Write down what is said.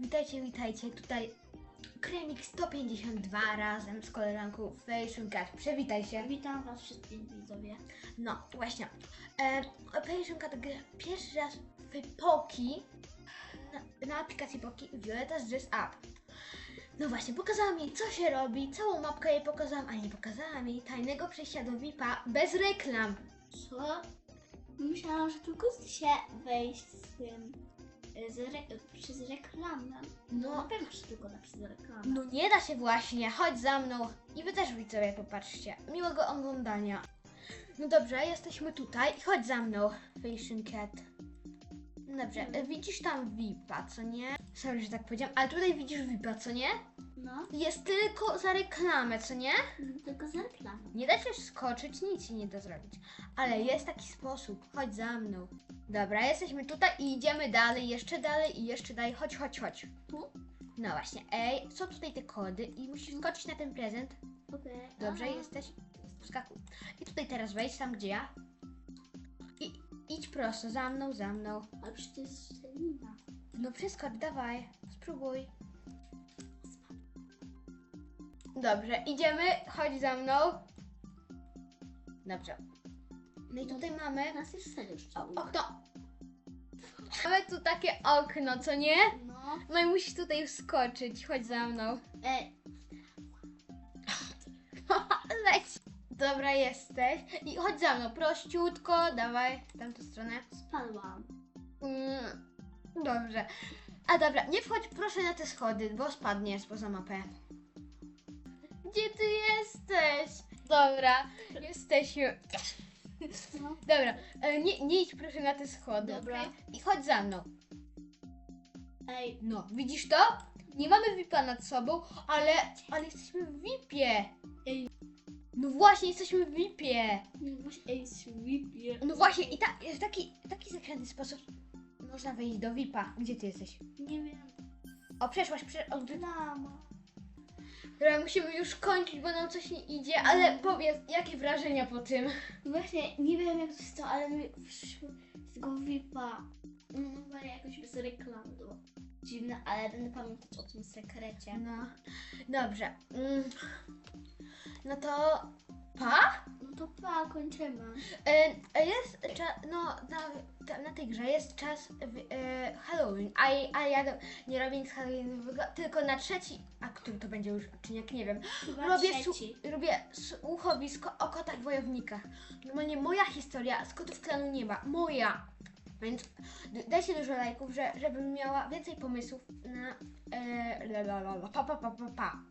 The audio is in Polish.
Witajcie, witajcie. Tutaj Kremik 152 razem z koleżanką Fashion Cat. Przywitaj się. Witam Was wszystkich widzowie. No, właśnie. E, Fashion Cat gra pierwszy raz w Poki na, na aplikacji Poki Violetta's Dress Up. No właśnie, pokazała mi co się robi, całą mapkę jej pokazałam, ale nie pokazała mi tajnego przejścia do VIP-a bez reklam. Co? Myślałam, że tylko się wejść z tym y, z re, przez reklamę. No No, na pewno, że tylko na przez reklamę. no nie da się właśnie, chodź za mną. I wy też widzowie popatrzcie. Miłego oglądania. No dobrze, jesteśmy tutaj i chodź za mną, Fashion Cat. Dobrze, e, widzisz tam VIP-a, co nie? Sorry, że tak powiedziałam, ale tutaj widzisz VIP-a, co nie? No, Jest tylko za reklamę, co nie? tylko z reklamą. Nie da się skoczyć, nic się nie da zrobić. Ale jest taki sposób, chodź za mną. Dobra, jesteśmy tutaj i idziemy dalej, jeszcze dalej i jeszcze dalej. Chodź, chodź, chodź. Tu? No właśnie, ej, są tutaj te kody i musisz skoczyć na ten prezent. Okej. Dobrze, Aha. jesteś? Skakuj. I tutaj teraz wejdź tam, gdzie ja. I idź prosto, za mną, za mną. Ale przecież to jest szczelina. No przeskocz, dawaj, spróbuj. Dobrze, idziemy, chodź za mną. Dobrze. No i tutaj mamy Nas jest serio o. Mamy tu takie okno, co nie? No. No i musisz tutaj wskoczyć, chodź za mną. Ej, Leć. Dobra, jesteś. I chodź za mną, prościutko, dawaj, w tamtą stronę. spadłam. Mm, dobrze. A dobra, nie wchodź proszę na te schody, bo spadniesz poza mapę. Gdzie ty jesteś? Dobra, jesteśmy. No. Dobra, e, nie, nie idź proszę na te schody, Dobra. okej? I chodź za mną. Ej, No, widzisz to? Nie mamy VIP-a nad sobą, ale, ale jesteśmy w VIP-ie. Ej. No właśnie, jesteśmy w VIP-ie. nie właśnie, ej, świpie. No właśnie, i ta, w taki, taki sekretny sposób można wejść do VIP-a. Gdzie ty jesteś? Nie wiem. O, przeszłaś, prze... o, Reklama. Dobra, musimy już kończyć, bo nam coś nie idzie, ale powiedz, jakie wrażenia po tym? Właśnie, nie wiem jak to jest to, ale wyszliśmy z tego VIP-a. No, chyba jakoś bez reklam było. Dziwne, ale będę pamiętać o tym sekrecie. No, dobrze. Mm. No to, pa? To pa, kończymy. E, e, jest czas, no, na, na tej grze jest czas w, e, Halloween, a, a ja do, nie robię nic Halloweenowego, tylko na trzeci, a który to będzie już odcinek, nie wiem. Chyba Robię, trzeci. su, robię słuchowisko o kotach wojownikach. Normalnie moja historia z kotów klanu nieba. Moja. Więc d- dajcie dużo lajków, że, żebym miała więcej pomysłów na... E, la, la, la, la, pa, pa, pa, pa, pa.